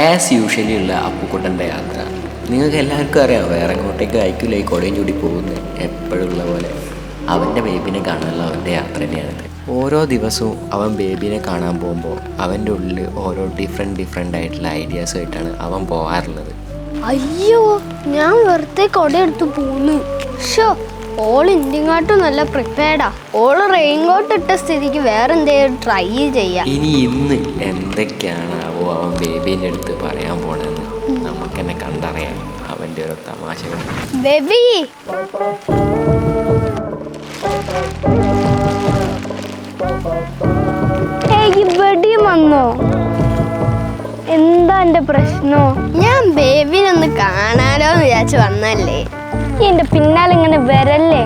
As usually ഉള്ള അപ്പുക്കുട്ടന്റെ യാത്ര. നിങ്ങൾക്ക് എല്ലാവർക്കും അറിയാം വേറെ എങ്ങോട്ടേക്ക് അയക്കില്ല ഈ കൊടയും ചൂടി പോകുന്നത്. എപ്പോഴുള്ള പോലെ അവന്റെ ബേബിനെ കാണാനുള്ള അവന്റെ യാത്ര തന്നെയാണിത് ഓരോ ദിവസവും അവൻ ബേബിനെ കാണാൻ പോകുമ്പോൾ അവന്റെ ഉള്ളിൽ ഓരോ ഡിഫറെന്റ് ഡിഫറെന്റ് ആയിട്ടുള്ള ഐഡിയാസുമായിട്ടാണ് അവൻ പോകാറുള്ളത്. അയ്യോ ഞാൻ വെറുതെ കൊടയെടുത്ത് പോന്നു. ഷോ ഓൾ ഇന്ത്യങ്ങാട്ടും നല്ല പ്രിപ്പയർഡാ ഓൾ റെയിൻകോട്ട് ഇട്ട സ്ഥിതിക്ക് വേറെ എന്തെങ്കിലും ട്രൈ ചെയ്യാം. ഇനി ഇന്ന് എന്തൊക്കെയാണ് അവൻ ബേബീന്റെ അടുത്ത് പറയാൻ പോണെന്ന് നമുക്ക് എന്നെ കണ്ടറിയാം. അവന്റെ ഓരോ തമാശകൾ. ബേബി! ഇവിടെയും വന്നോ? എന്താ എന്റെ പ്രശ്നോ? ഞാൻ ബേബിനൊന്ന് കാണാനോ വിചാരിച്ചു വന്നല്ലേ എന്റെ പിന്നാലെ ഇങ്ങനെ വരല്ലേ?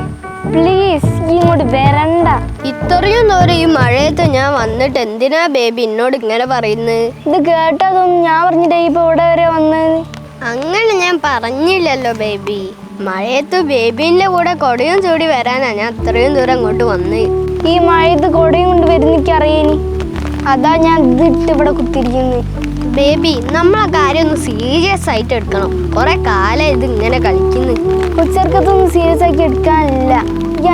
പ്ലീസ് ഇങ്ങോട്ട് വരണ്ട. ഇത്രയും ദൂരം ഈ മഴയത്ത് ഞാൻ വന്നിട്ട് എന്തിനാ ബേബി എന്നോട് ഇങ്ങനെ പറയുന്നത് ഇത് കേട്ടതൊന്നും ഞാൻ പറഞ്ഞിട്ടേ ഇപ്പൊ ഇവിടെ വരെ വന്നത് അങ്ങനെ ഞാൻ പറഞ്ഞില്ലല്ലോ ബേബി. മഴയത്ത് ബേബിന്റെ കൂടെ കൊടയും ചൂടി വരാനാ ഞാൻ അത്രയും ദൂരം അങ്ങോട്ട് വന്ന്. ഈ മഴയത്ത് കൊടയും കൊണ്ട് വരുന്നിക്ക് അറിയേനി അതാ ഞാൻ ഇതിട്ട് ഇവിടെ കുത്തിരിക്കുന്നു ബേബി നമ്മളെ കാര്യം ഒന്ന് സീരിയസ് ആയിട്ട് എടുക്കണം. കുറെ കാലം ഇത് ഇങ്ങനെ കളിക്കുന്നു. ഉച്ചർക്കത്തൊന്നും സീരിയസ് ആക്കി എടുക്കാനില്ല.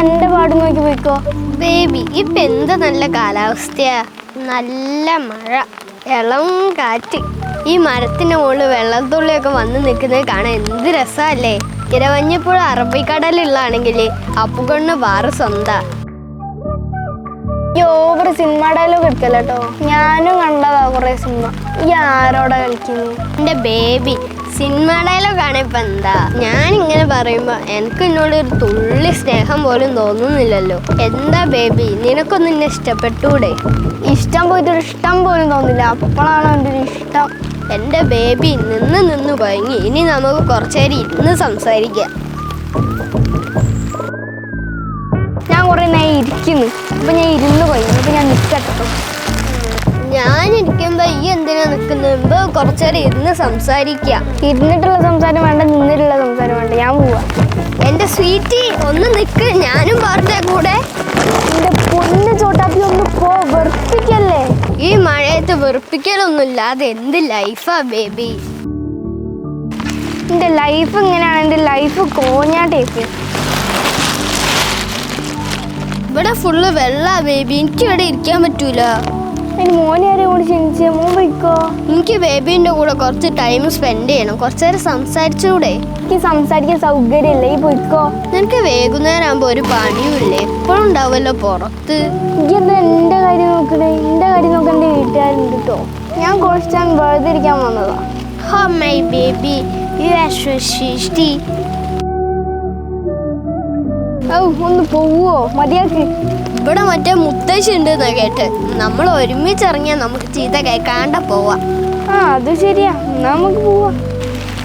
എന്റെ പാട് നോക്കി പോയിക്കോ. ബേബി ഇപ്പൊ എന്ത് നല്ല കാലാവസ്ഥയാ? നല്ല മഴ ഇളം കാറ്റ്. ഈ മരത്തിന്റെ മുകളിൽ വെള്ളത്തുള്ളിയൊക്കെ വന്ന് നിൽക്കുന്നത് കാണാൻ എന്ത് രസമല്ലേ? കിരവഞ്ഞപ്പോൾ അറബിക്കടലുള്ളാണെങ്കിൽ അപ്പുകൊണ്ണ് വാറ് സ്വന്താ. ഈ ഓവർ സിനിമ ഡയലോഗ് എടുക്കല്ലോ ഞാനും കണ്ടതാ കുറെ സിനിമ ഈ ആരോടാ കളിക്കുന്നു? എന്റെ ബേബി സിനിമ ഡയലോഗ് ആണ് ഇപ്പൊ എന്താ? ഞാൻ ഇങ്ങനെ പറയുമ്പോ എനിക്ക് എന്നോട് ഒരു തുള്ളി സ്നേഹം പോലും തോന്നുന്നില്ലല്ലോ. എന്താ ബേബി നിനക്കൊന്നും എന്നെ ഇഷ്ടപ്പെട്ടൂടെ ഇഷ്ടം പോയിട്ട് ഒരു ഇഷ്ടം പോലും തോന്നില്ല അപ്പോഴാണ് എന്റെ ഒരു ഇഷ്ടം. എന്റെ ബേബി നിന്ന് നിന്ന് പോയെങ്കിൽ ഇനി നമുക്ക് കുറച്ചേരി ഇരുന്ന് സംസാരിക്കാം. ഇരിക്കുന്നു. അപ്പൊ ഞാൻ ഇരുന്ന് പോയി. അപ്പൊ ഞാൻ നിൽക്കട്ടോ ഞാൻ ഇരിക്കുമ്പോ ഈ എന്തിനാ നിൽക്കുന്നത് കുറച്ചേരം ഇരുന്ന് സംസാരിക്കുക ഇരുന്നിട്ടുള്ള സംസാരം വേണ്ട നിന്നിട്ടുള്ള സംസാരം വേണ്ട. ഞാൻ പോവാ. എന്റെ സ്വീറ്റി ഒന്ന് നിക്ക്. ഞാനും പറഞ്ഞ കൂടെ. എന്റെ പൊന്ന് ചോട്ടാപ്പി ഒന്ന് പോ. വെറുപ്പിക്കല്ലേ? ഈ മഴയത്ത് വെറുപ്പിക്കലൊന്നുമില്ല. അത് എന്ത് ലൈഫാ ബേബി? എന്റെ ലൈഫ് ഇങ്ങനെയാണ്. എന്റെ ലൈഫ് കോഞ്ഞാട്ടേക്ക് ഇവിടെ ഫുള്ള് വെള്ള ബേബി എനിക്ക് ഇവിടെ ഇരിക്കാൻ പറ്റൂല. അതിന് മോനെ ആരെയും കൂടി ക്ഷണിച്ച്? മോൻ പോയിക്കോ? എനിക്ക് ബേബിന്റെ കൂടെ കുറച്ച് ടൈം സ്പെൻഡ് ചെയ്യണം. കുറച്ചു നേരം സംസാരിച്ചൂടെ? എനിക്ക് സംസാരിക്കാൻ സൗകര്യമില്ല. ഈ പോയിക്കോ. നിനക്ക് വൈകുന്നേരം ആകുമ്പോ ഒരു പണിയുമില്ലേ എപ്പോഴും ഉണ്ടാവുമല്ലോ പുറത്ത്. എന്റെ കാര്യം നോക്കണേ? എന്റെ കാര്യം നോക്കാൻ എന്റെ വീട്ടുകാരുണ്ട് കേട്ടോ ഞാൻ കുറച്ച് വെറുതെ ഇരിക്കാൻ വന്നതാ. ഹോ my baby you are so ഒന്ന് പോവോ? മതിയാക്ക്. ഇവിടെ മറ്റേ മുത്തശ്ശി ഉണ്ട് എന്നാ കേട്ട്. നമ്മൾ ഒരുമിച്ച് ഇറങ്ങിയാൽ നമുക്ക് ചീത്ത കേൾക്കാണ്ട പോവാ. ആ അത് ശരിയാ. നമുക്ക് പോവാ.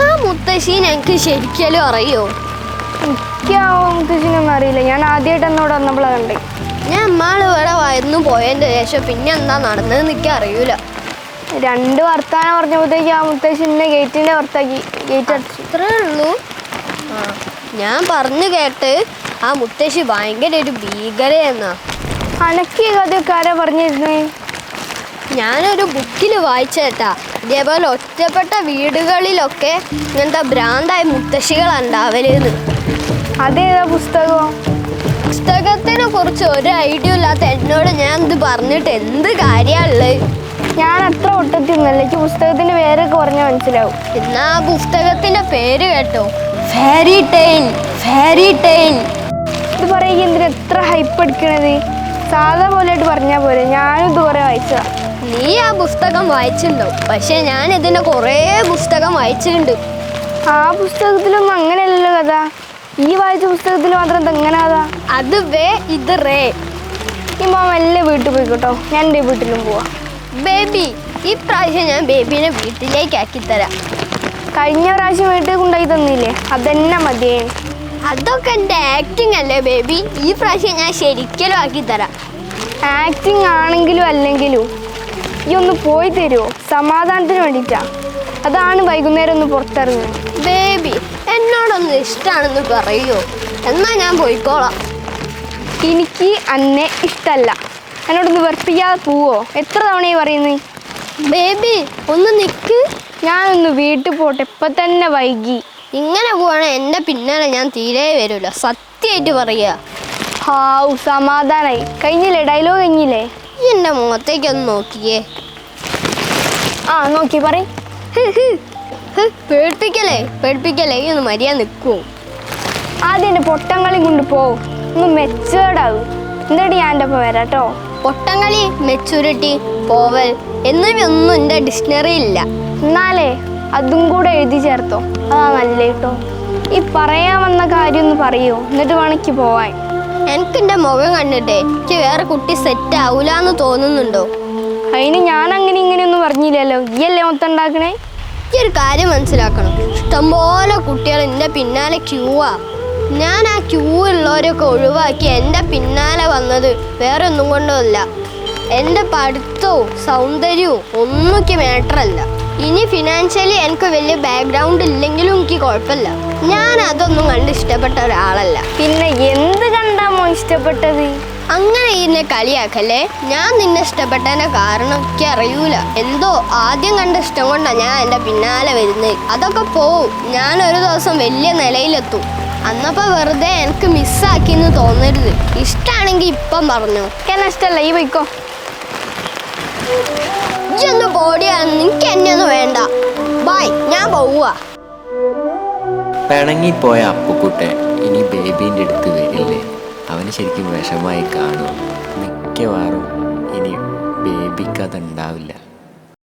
ആ മുത്തശ്ശി ഞങ്ങക്ക് ശരിക്കലും അറിയോ? എനിക്ക് ആ മുത്തശ്ശിനൊന്നും അറിയില്ല. ഞാൻ ആദ്യമായിട്ട് എന്നോട് വന്നപ്പോഴാണ് കണ്ടേ. ഞാൻ അമ്മാൾ ഇവിടെ വന്നു പോയതിന്റെ ശേഷം പിന്നെ എന്താ നടന്നതെന്ന് എനിക്ക് അറിയൂല. രണ്ട് വർത്താനം പറഞ്ഞപ്പോഴത്തേക്ക് ആ മുത്തശ്ശിനെ ഗേറ്റിന്റെ പുറത്താക്കി ഗേറ്റ് അടച്ചു അത്രേ ഉള്ളൂ. ആ ഞാൻ പറഞ്ഞു കേട്ട് ആ മുത്തശ്ശി ഭയങ്കര ഒരു ഭീകരയെന്നാ. അനക്ക് ഈ കഥയൊക്കെ ആരാ പറഞ്ഞിരുന്നേ? ഞാനൊരു ബുക്കിൽ വായിച്ചേട്ടാ. ഇതേപോലെ ഒറ്റപ്പെട്ട വീടുകളിലൊക്കെ ഇങ്ങനത്തെ ഭ്രാന്തായ മുത്തശ്ശികളാണ് ഉണ്ടാവലെന്ന് അതേതാ പുസ്തകം? പുസ്തകത്തിനെ കുറിച്ച് ഒരു ഐഡിയ ഇല്ലാത്ത എന്നോട് ഞാൻ ഇത് പറഞ്ഞിട്ട് എന്ത് കാര്യമുള്ളത് ഞാൻ അത്ര ഒട്ടത്തിന്നല്ല. എനിക്ക് പുസ്തകത്തിന്റെ പേരൊക്കെ പറഞ്ഞാൽ മനസ്സിലാവും. എന്നാ ആ പുസ്തകത്തിന്റെ പേര് കേട്ടോ. ഫാരി ടെയിൻ ഫാരി ടെയിൻ ഇത് പറയുക എന്തിനാ എത്ര ഹൈപ്പ് എടുക്കണത്? സാധാ പോലെയായിട്ട് പറഞ്ഞാൽ പോലെ ഞാനും ഇത് കുറേ വായിച്ചതാ. നീ ആ പുസ്തകം വായിച്ചിട്ടുണ്ടോ പക്ഷെ ഞാൻ ഇതിന്റെ കുറേ പുസ്തകം വായിച്ചിട്ടുണ്ട്. ആ പുസ്തകത്തിലൊന്നും അങ്ങനെയല്ലല്ലോ കഥ. ഈ വായിച്ച പുസ്തകത്തിൽ മാത്രം എങ്ങനെ കഥ? അത് വേ ഇത് റേ. ഈ മാമ എല്ലാം വീട്ടിൽ പോയിക്കോട്ടോ. ഞാൻ എന്റെ വീട്ടിലും പോവാ. ബേബി ഈ പ്രാവശ്യം ഞാൻ ബേബിനെ വീട്ടിലേക്ക് ആക്കി തരാം കഴിഞ്ഞ പ്രാവശ്യം വീട്ടിൽ കൊണ്ടുപോയി തന്നില്ലേ? അതെന്നെ മതിയേ അതൊക്കെ എന്റെ ആക്ടിങ് അല്ലേ ബേബി ഈ പ്രാവശ്യം ഞാൻ ശരിക്കലും ആക്കി തരാം. ആക്ടിങ് ആണെങ്കിലും അല്ലെങ്കിലും ഈ ഒന്ന് പോയി തരുമോ സമാധാനത്തിന് വേണ്ടിയിട്ടാ. അതാണ് വൈകുന്നേരം ഒന്ന് പുറത്തിറങ്ങുന്നത്. ബേബി എന്നോടൊന്ന് ഇഷ്ടമാണെന്ന് പറയുമോ എന്നാൽ ഞാൻ പോയിക്കോളാം. എനിക്ക് അന്നെ ഇഷ്ടമല്ല എന്നോടൊന്ന് വെറുപ്പിക്കാതെ പോവോ? എത്ര തവണയാണ് പറയുന്നത് ബേബി ഒന്ന് നിൽക്ക് ഞാനൊന്ന് വീട്ടിൽ പോട്ടെ. ഇപ്പം തന്നെ വൈകി. ഇങ്ങനെ പോവാണ് എന്റെ പിന്നാലെ ഞാൻ തീരെ വരില്ല സത്യമായിട്ട് പറയുക ഹാവ് സമാധാനായി. കഴിഞ്ഞില്ലേ? ഡയലോഗ് കഴിഞ്ഞില്ലേ? ഈ എന്റെ മുഖത്തേക്കൊന്ന് നോക്കിയേ. ആ നോക്കി പറ പേടിപ്പിക്കലേ പേടിപ്പിക്കലേ ഈ ഒന്ന് മര്യാദ നിൽക്കൂ ആദ്യം എന്റെ പൊട്ടങ്ങളി കൊണ്ട് പോവും ഒന്ന് മെച്ചേർഡ് ആവും എന്നിട്ട് ഞാൻ എന്റെ ഒപ്പം വരാട്ടോ പൊട്ടങ്ങളി മെച്ചൂരിറ്റി പോവൽ എന്നിവയൊന്നും എന്റെ ഡിക്ഷണറി ഇല്ല. എന്നാലേ അതും കൂടെ എഴുതി ചേർത്തോ? അതാ നല്ല കേട്ടോ ഈ പറയാൻ വന്ന കാര്യം ഒന്ന് പറയൂ? എന്നിട്ട് വേണമെങ്കിൽ പോവാൻ. എനിക്ക് എന്റെ മുഖം കണ്ടിട്ടേ എനിക്ക് വേറെ കുട്ടി സെറ്റ് ആവൂലെന്ന് തോന്നുന്നുണ്ടോ? അതിന് ഞാൻ അങ്ങനെ ഇങ്ങനെയൊന്നും പറഞ്ഞില്ലല്ലോ. ഈ അല്ലേ മൊത്തം ഉണ്ടാക്കണേ? ഈ ഒരു കാര്യം മനസ്സിലാക്കണം. ഇഷ്ടംപോലെ കുട്ടികൾ എന്റെ പിന്നാലെ ക്യൂവാ ഞാൻ ആ ക്യൂ ഉള്ളവരൊക്കെ ഒഴിവാക്കി എന്റെ പിന്നാലെ വന്നത് വേറെ ഒന്നും കൊണ്ടുമല്ല എന്റെ പഠിത്തവും സൗന്ദര്യവും ഒന്നും മാറ്ററല്ല ഇനി ഫിനാൻഷ്യലി എനിക്ക് വലിയ ബാക്ക്ഗ്രൗണ്ട് ഇല്ലെങ്കിലും എനിക്ക് കുഴപ്പമില്ല. ഞാൻ അതൊന്നും കണ്ട് ഇഷ്ടപ്പെട്ട ഒരാളല്ല. പിന്നെ എന്ത് കണ്ടാമോ ഇഷ്ടപ്പെട്ടത്? അങ്ങനെ എന്നെ കളിയാക്കല്ലേ? ഞാൻ നിന്നെ ഇഷ്ടപ്പെട്ടതിന്റെ കാരണം എനിക്ക് അറിയൂല. എന്തോ ആദ്യം കണ്ട ഇഷ്ടം കൊണ്ടാണ് ഞാൻ എന്റെ പിന്നാലെ വരുന്നത് അതൊക്കെ പോവും. ഞാൻ ഒരു ദിവസം വലിയ നിലയിലെത്തും. അന്നപ്പോ വെറുതെ എനിക്ക് മിസ്സാക്കിന്ന് തോന്നരുത്. ഇഷ്ടാണെങ്കിൽ ഇപ്പം പറഞ്ഞു. എന്നെ ഇഷ്ടമല്ല ഈ പോയിക്കോ. ഇജ്ജൊന്ന് ബോഡിയാണ് നിനക്ക് എന്നെ വേണ്ട. ബൈ ഞാൻ പോവുക പിണങ്ങിപ്പോയ അപ്പുക്കുട്ടൻ ഇനി ബേബീന്റെ അടുത്ത് വരില്ലേ? അവന് ശരിക്കും വിഷമായി കാണും. മിക്കവാറും ഇനി ബേബിക്ക് അതുണ്ടാവില്ല.